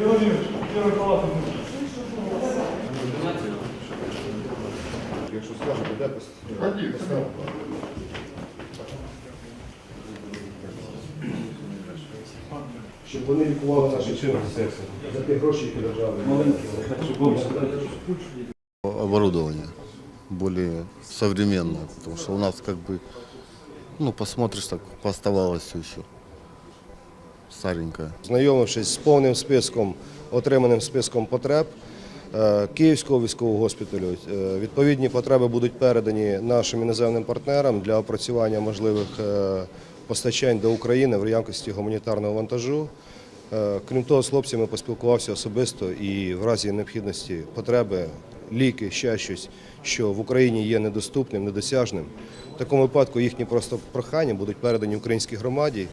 Леонид Владимирович, первый палат. Ходи. скажете, да, поставити. Щоб вони лікували наші чинок серце. За ті гроші, які держали. Маленькі, оборудование более современное, потому что у нас как бы, ну, посмотришь, так поставалось все еще. Старенькое. Знайомившись з повним списком, отриманим списком потреб е, Київського військового госпіталю, е, відповідні потреби будуть передані нашим іноземним партнерам для опрацювання можливих е, постачань до України в якості гуманітарного вантажу. Крім того, з хлопцями поспілкувався особисто і в разі необхідності потреби, ліки, ще щось, що в Україні є недоступним, недосяжним. В такому випадку їхні просто прохання будуть передані українській громаді.